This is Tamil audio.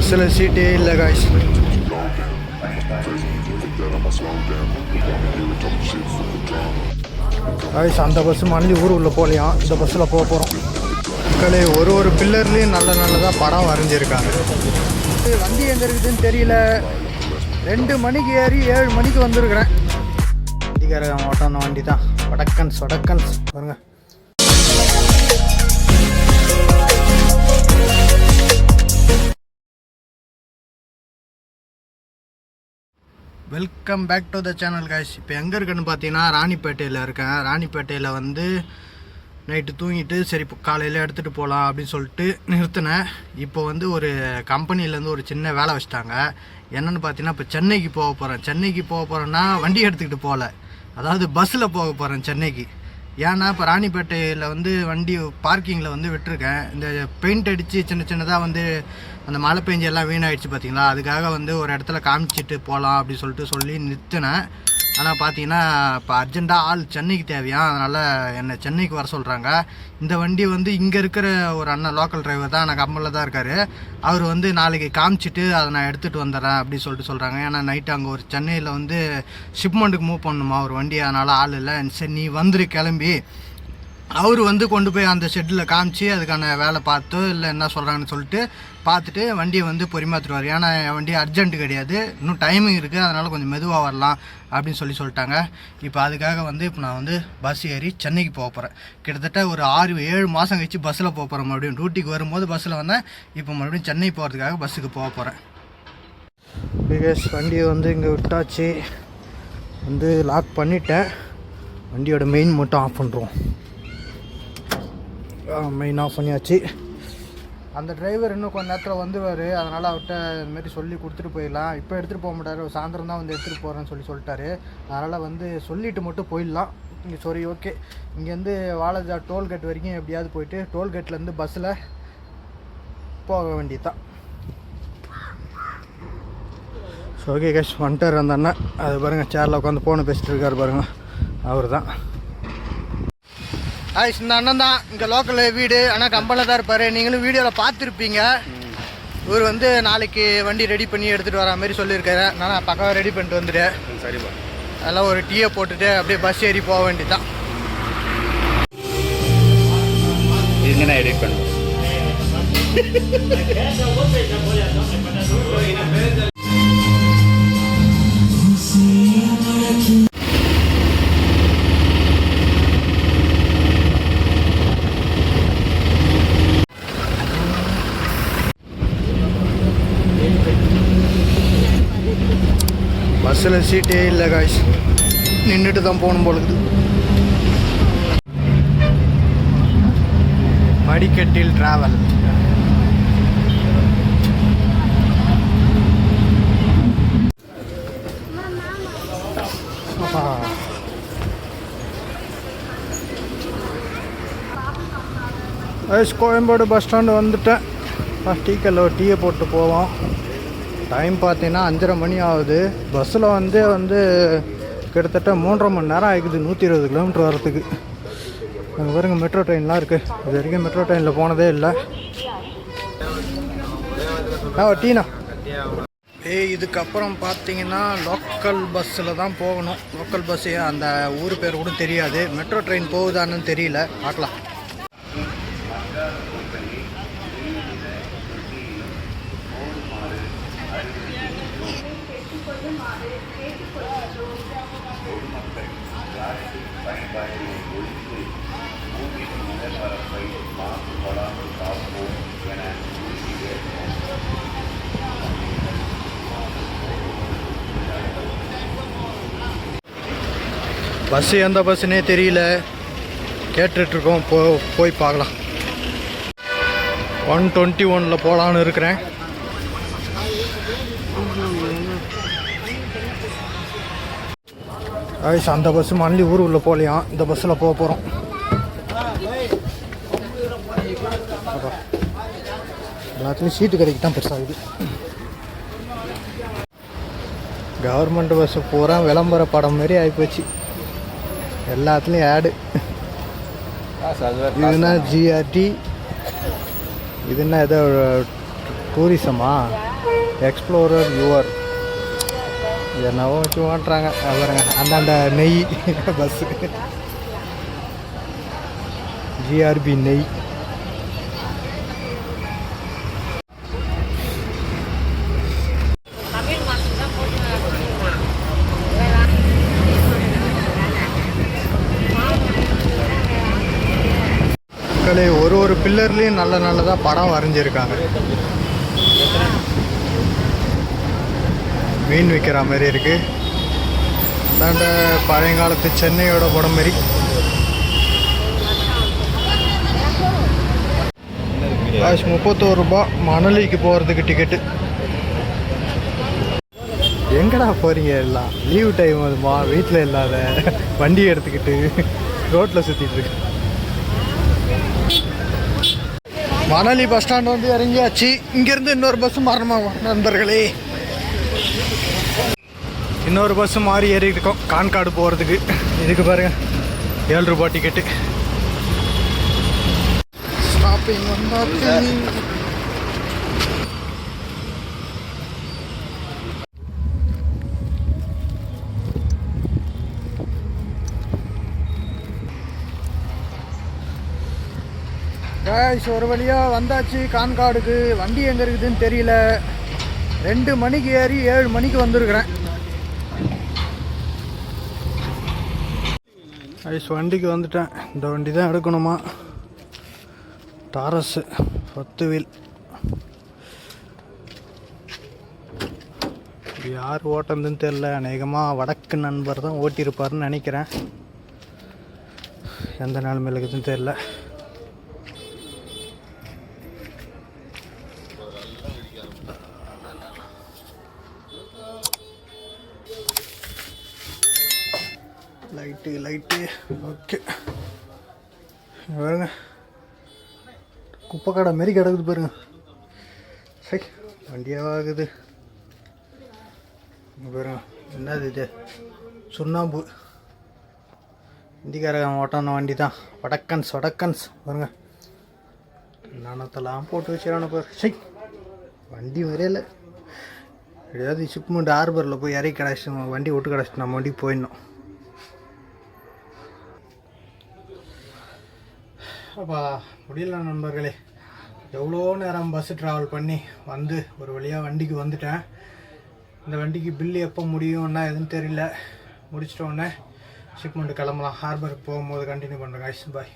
பஸ்ஸில் சீட்டே இல்லை காய்ஸ் காய்ஸ் அந்த பஸ் மல்லி ஊர் உள்ள போகலையாம் இந்த பஸ்ஸில் போக போகிறோம் மக்களே ஒரு ஒரு பில்லர்லேயும் நல்ல நல்லதாக படம் வரைஞ்சிருக்காங்க. வண்டி எங்கே இருக்குதுன்னு தெரியல. ரெண்டு மணிக்கு ஏறி ஏழு மணிக்கு வந்திருக்கிறேன். வண்டிக்கார ஓட்டான வண்டி தான் வடக்கன்ஸ் வடக்கன்ஸ் பாருங்கள் welcome back to the channel guys இப்போ எங்கே இருக்குன்னு பார்த்தீங்கன்னா ராணிப்பேட்டையில் இருக்கேன். ராணிப்பேட்டையில் வந்து நைட்டு தூங்கிட்டு சரி இப்போ காலையில் எடுத்துகிட்டு போகலாம் அப்படின்னு சொல்லிட்டு நிறுத்தினேன். இப்போ வந்து ஒரு கம்பெனிலேருந்து ஒரு சின்ன வேலை வச்சுட்டாங்க. என்னென்னு பார்த்தீங்கன்னா இப்போ சென்னைக்கு போக போகிறேன் சென்னைக்கு போக போகிறேன்னா வண்டி எடுத்துக்கிட்டு போகல அதாவது பஸ்ஸில் போக போகிறேன் சென்னைக்கு. ஏன்னா இப்போ ராணிப்பேட்டையில் வந்து வண்டி பார்க்கிங்கில் வந்து விட்டுருக்கேன். இந்த பெயிண்ட் அடித்து சின்ன சின்னதாக வந்து அந்த மழை பெஞ்சு எல்லாம் வீணாயிடுச்சு பார்த்தீங்களா? அதுக்காக வந்து ஒரு இடத்துல காமிச்சிட்டு போகலாம் அப்படின்னு சொல்லிட்டு சொல்லி நிறுத்தினேன். ஆனால் பார்த்தீங்கன்னா இப்போ அர்ஜெண்ட்டாக ஆள் சென்னைக்கு தேவையா? அதனால் என்னை சென்னைக்கு வர சொல்கிறாங்க இந்த வண்டி வந்து இங்கே இருக்கிற ஒரு அண்ணன் லோக்கல் டிரைவர் தான் நான் கம்பலில் தான் இருக்கார். அவர் வந்து நாளைக்கு காமிச்சிட்டு அதை நான் எடுத்துகிட்டு வந்துடுறேன் அப்படின்னு சொல்லிட்டு சொல்கிறாங்க ஏன்னா நைட்டு அங்கே ஒரு சென்னையில் வந்து ஷிப்மெண்ட்டுக்கு மூவ் பண்ணணுமா ஒரு வண்டி? அதனால் ஆள் இல்லை. சரி நீ வந்துரு கிளம்பி. அவர் வந்து கொண்டு போய் அந்த ஷெட்டில் காமிச்சு அதுக்கான வேலை பார்த்து இல்லை என்ன சொல்கிறாங்கன்னு சொல்லிட்டு பார்த்துட்டு வண்டியை வந்து பொறிமாத்துருவார். ஏன்னா என் வண்டி அர்ஜென்ட் கிடையாது. இன்னும் டைமிங் இருக்குது அதனால் கொஞ்சம் மெதுவாக வரலாம் அப்படின்னு சொல்லி சொல்லிட்டாங்க. இப்போ அதுக்காக வந்து இப்போ நான் வந்து பஸ் ஏறி சென்னைக்கு போக போகிறேன் கிட்டத்தட்ட ஒரு ஆறு ஏழு மாதம் கழிச்சு பஸ்ஸில் போக போகிறேன் மறுபடியும் டியூட்டிக்கு வரும்போது பஸ்ஸில் வந்தேன். இப்போ மறுபடியும் சென்னை போகிறதுக்காக பஸ்ஸுக்கு போக போகிறேன் பிகாஸ் வண்டியை வந்து இங்கே விட்டாச்சு. வந்து லாக் பண்ணிட்டேன். வண்டியோட மெயின் மட்டும் ஆஃப் பண்ணுறோம் மெயின் ஆஃப் பண்ணியாச்சு. அந்த டிரைவர் இன்னும் கொஞ்ச நேரத்தில் வந்துவார் அதனால் அவர்கிட்ட இதுமாரி சொல்லி கொடுத்துட்டு போயிடலாம். இப்போ எடுத்துகிட்டு போக மாட்டார். சாயந்தரம் தான் வந்து எடுத்துகிட்டு போகிறேன்னு சொல்லி சொல்லிட்டாரு. அதனால் வந்து சொல்லிட்டு மட்டும் போயிடலாம். இங்கே சரி ஓகே இங்கேருந்து வாலஜா டோல்கேட் வரைக்கும் எப்படியாவது போயிட்டு டோல்கேட்லேருந்து பஸ்ஸில் போக வேண்டியது தான் ஸோ ஓகே கேஷ் வந்துட்டார் அந்த அண்ணன். அது பாருங்கள் சேரில் உட்காந்து ஃபோனை பேசிகிட்டு இருக்கார் பாருங்கள் அவர் தான் ஆயிஷ் இந்த அண்ணன் தான் இங்கே லோக்கலில் வீடு. ஆனால் கம்பனில் தான் இருப்பார். நீங்களும் வீடியோவில் பார்த்துருப்பீங்க. இவர் வந்து நாளைக்கு வண்டி ரெடி பண்ணி எடுத்துகிட்டு வர மாதிரி சொல்லியிருக்காரு. நான் பக்கம் ரெடி பண்ணிட்டு வந்துட்டேன். சரிப்பா. அதெல்லாம் ஒரு டீயை போட்டுட்டு அப்படியே பஸ் ஏறி போக வேண்டியதுதான். இதுங்க நான் எடிட் பண்ணுவேன் பஸ்ஸில் சீட்டே இல்லை காய்ஸ் நின்றுட்டு தான் போகணும் போல படிக்கட்டில் ட்ராவல் ஐஸ் கோயம்பேடு பஸ் ஸ்டாண்டு வந்துட்டேன். டீக்கல்ல ஒரு டீயை போட்டு போவோம் டைம் பார்த்தீங்கன்னா அஞ்சரை மணி ஆகுது. பஸ்ஸில் வந்து வந்து கிட்டத்தட்ட மூன்றரை மணி நேரம் ஆகிக்குது நூற்றி இருபது கிலோமீட்டர் வரத்துக்கு அங்கே பாருங்க மெட்ரோ ட்ரெயின்லாம் இருக்குது இது வரைக்கும் மெட்ரோ ட்ரெயினில் போனதே இல்லை. ஆ டீனா? ஏய் இதுக்கப்புறம் பார்த்தீங்கன்னா லோக்கல் பஸ்ஸில் தான் போகணும். லோக்கல் பஸ்ஸு அந்த ஊர் பேர் கூட தெரியாது. மெட்ரோ ட்ரெயின் போகுதான்னு தெரியல. பார்க்கலாம். பஸ்ஸு எந்த பஸ்ஸுனே தெரியல. கேட்டுட்ருக்கோம். போ போய் பார்க்கலாம். ஒன் டுவெண்ட்டி ஒனில் போகலான்னு இருக்கிறேன். ஐஸ் அந்த பஸ்ஸு மல்லி ஊர் உள்ள போகலையாம் இந்த பஸ்ஸில் போக போகிறோம் எல்லாத்துலேயும் சீட்டு கிடைக்கு தான் பெருசாகுது கவர்மெண்ட் பஸ்ஸு பூரா விளம்பர படம் மாதிரி ஆகிப்போச்சு எல்லாத்துலேயும் ஆடு இதுனா ஜிஆர்டி இதுனா ஏதோ டூரிசமா எக்ஸ்ப்ளோரர் யுவர் என்னவோ வச்சு ஓட்டுறாங்க. பாருங்க அந்தாண்ட நெய் பஸ்ஸு ஜிஆர்பி நெய். ஒரு ஒரு பில்லர்லேயும் நல்ல நல்லதாக படம் வரைஞ்சிருக்காங்க. மீன் விற்கிற மாதிரி இருக்குது அந்தாண்ட பழையங்காலத்து சென்னையோட படம் மாதிரி காசு முப்பத்தோரு ரூபாய் மணலிக்கு போகிறதுக்கு டிக்கெட்டு எங்கடா போகிறீங்க எல்லாம்? லீவ் டைம் அதுமா வீட்டில் இல்லாத வண்டி எடுத்துக்கிட்டு ரோட்டில் சுற்றிட்டு மணலி பஸ் ஸ்டாண்ட் வந்து இறங்கியாச்சு. இங்கேருந்து இன்னொரு பஸ் மரணமாக நண்பர்களே. இன்னொரு பஸ் மாறி ஏறி இருக்கோம் கான்காடு போகிறதுக்கு இதுக்கு பாருங்கள் ஏழு ரூபா டிக்கெட்டு ஸ்டாப்பிங் வந்தாச்சு காய்ஸ் ஒரு வழியாக வந்தாச்சு. கான்காடுக்கு. வண்டி எங்கே இருக்குதுன்னு தெரியல. ரெண்டு மணிக்கு ஏறி ஏழு மணிக்கு வந்திருக்கிறேன். ஐஸ் வண்டிக்கு வந்துட்டேன். இந்த வண்டி தான் எடுக்கணுமா? டாரஸு பத்து வீல் யார் ஓட்டுறதுன்னு தெரில அநேகமாக வடக்கு நண்பர் தான் ஓட்டியிருப்பாருன்னு நினைக்கிறேன். எந்த நிலமையில இருக்குதுன்னு தெரில லைட்டு லைட்டு ஓகே பாருங்க. குப்பை கடை மாரி கிடக்குது பாருங்க. சரி வண்டியாகுது பாருங்க. என்னது இது? சுண்ணாம்பு. இந்திக்காரன் ஓட்டான வண்டி தான் வடக்கன்ஸ் வடக்கன்ஸ் பாருங்க. நாணத்தெல்லாம் போட்டு வச்சிடான பாரு. சரி வண்டி வரையலை. எப்படியாவது ஷிப்மெண்ட் ஹார்பரில் போய் இறக்கி கிடச்சிட்டு வண்டி விட்டு கிடச்சிட்டு நம்ம வண்டி போயிடணும். அப்பா முடியல நண்பர்களே. எவ்வளோ நேரம் பஸ்ஸு ட்ராவல் பண்ணி வந்து ஒரு வழியாக வண்டிக்கு வந்துட்டேன். இந்த வண்டிக்கு பில்லு எப்போ முடியும்னா எதுவும் தெரியல. முடிச்சிட்டோன்னே ஷிப்மெண்ட் கிளம்பலாம். ஹார்பருக்கு போகும்போது கண்டினியூ பண்ணுறேன் ஐஸ் பாய்